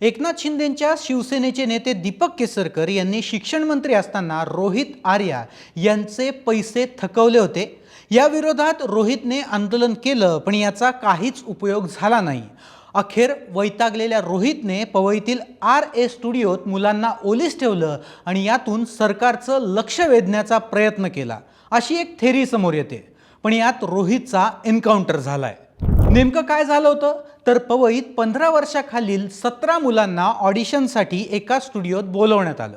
एकनाथ शिंदेंच्या शिवसेनेचे नेते दीपक केसरकर यांनी शिक्षण मंत्री असताना रोहित आर्या यांचे पैसे थकवले होते. या विरोधात रोहितने आंदोलन केलं पण याचा काहीच उपयोग झाला नाही. अखेर वैतागलेल्या रोहितने पवईतील आर ए स्टुडिओत मुलांना ओलीस ठेवलं आणि यातून सरकारचं लक्ष वेधण्याचा प्रयत्न केला. अशी एक थेरी समोर येते पण यात रोहितचा एन्काउंटर आहे नेमकं काय झालं होतं? तर पवईत पंधरा वर्षाखालील सतरा मुलांना ऑडिशनसाठी एका स्टुडिओत बोलवण्यात आलं.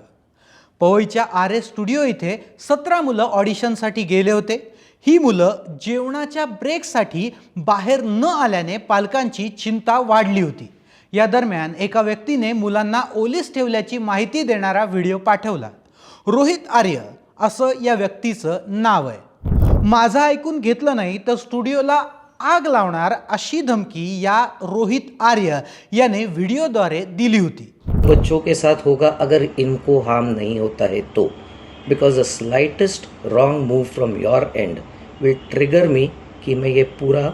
पवईच्या आर एस स्टुडिओ इथे सतरा मुलं ऑडिशनसाठी गेले होते. ही मुलं जेवणाच्या ब्रेकसाठी बाहेर न आल्याने पालकांची चिंता वाढली होती. या दरम्यान एका व्यक्तीने मुलांना ओलीस ठेवल्याची माहिती देणारा व्हिडिओ पाठवला. रोहित आर्य असं या व्यक्तीचं नाव आहे. माझं ऐकून घेतलं नाही तर स्टुडिओला आग लावणार अशी धमकी या रोहित आर्य याने व्हिडिओद्वारे दिली होती. बच्चों के साथ होगा अगर इनको हार्म नहीं होता है तो because the slightest wrong move from your end will trigger me कि मैं ये पूरा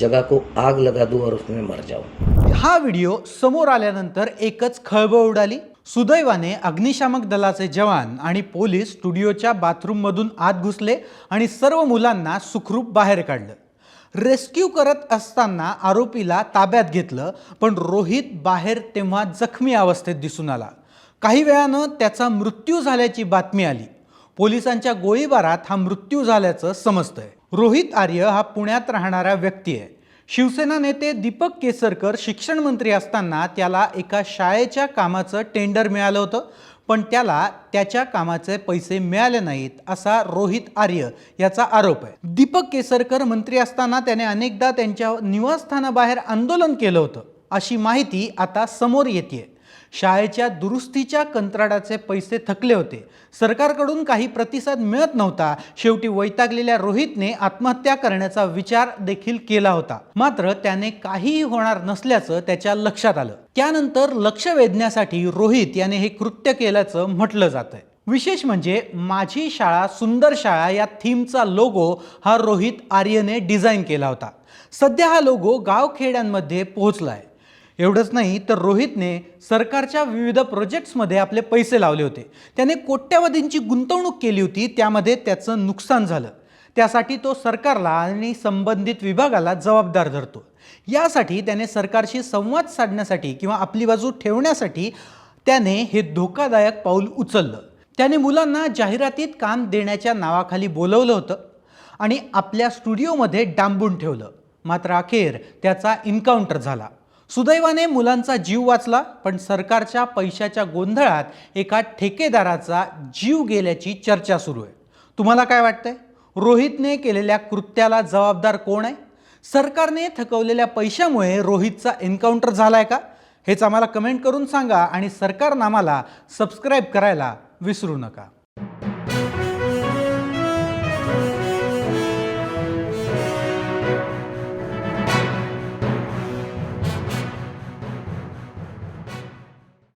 जगह को आग लगा दूं और उसमें मर जाऊं। हा व्हिडिओ समोर आल्यानंतर एकच खळबळ उडाली. सुदैवाने अग्निशामक दलाचे जवान आणि पोलीस स्टुडिओच्या बाथरूममधून आत घुसले आणि सर्व मुलांना सुखरूप बाहेर काढलं. रेस्क्यू करत असताना आरोपीला ताब्यात घेतलं पण रोहित बाहेर तेव्हा जखमी अवस्थेत दिसून आला. काही वेळानं त्याचा मृत्यू झाल्याची बातमी आली. पोलिसांच्या गोळीबारात हा मृत्यू झाल्याचं समजतंय. रोहित आर्य हा पुण्यात राहणारा व्यक्ती आहे. शिवसेना नेते दीपक केसरकर शिक्षण मंत्री असताना त्याला एका शाळेच्या कामाचं टेंडर मिळालं होतं. पण त्याला त्याच्या कामाचे पैसे मिळाले नाहीत असा रोहित आर्य याचा आरोप आहे. दीपक केसरकर मंत्री असताना त्याने अनेकदा त्यांच्या निवासस्थानाबाहेर आंदोलन केलं होतं. अशी माहिती आता समोर येते शाळेच्या दुरुस्तीच्या कंत्राटाचे पैसे थकले होते. सरकारकडून काही प्रतिसाद मिळत नव्हता. शेवटी वैतागलेल्या रोहितने आत्महत्या करण्याचा विचार देखील केला होता. मात्र त्याने काहीही होणार नसल्याचं त्याच्या लक्षात आलं. त्यानंतर लक्ष वेधण्यासाठी रोहित याने हे कृत्य केल्याचं म्हटलं जातंय. विशेष म्हणजे माझी शाळा सुंदर शाळा या थीमचा लोगो हा रोहित आर्यने डिझाईन केला होता. सध्या हा लोगो गावखेड्यांमध्ये पोहोचलाय. एवढंच नाही तर रोहितने सरकारच्या विविध प्रोजेक्ट्समध्ये आपले पैसे लावले होते. त्याने कोट्यवधींची गुंतवणूक केली होती त्यामध्ये त्याचं नुकसान झालं. त्यासाठी तो सरकारला आणि संबंधित विभागाला जबाबदार धरतो. यासाठी त्याने सरकारशी संवाद साधण्यासाठी किंवा आपली बाजू ठेवण्यासाठी त्याने हे धोकादायक पाऊल उचललं. त्याने मुलांना जाहिरातीत काम देण्याच्या नावाखाली बोलवलं होतं आणि आपल्या स्टुडिओमध्ये डांबून ठेवलं. मात्र अखेर त्याचा इन्काउंटर झाला. सुदैवाने मुलांचा जीव वाचला पण सरकारच्या पैशाच्या गोंधळात एका ठेकेदाराचा जीव गेल्याची चर्चा सुरू आहे. तुम्हाला काय वाटतंय? रोहितने केलेल्या कृत्याला जबाबदार कोण आहे? सरकारने थकवलेल्या पैशामुळे रोहितचा एन्काउंटर झाला आहे का? हेच आम्हाला कमेंट करून सांगा आणि सरकारनामाला सबस्क्राईब करायला विसरू नका.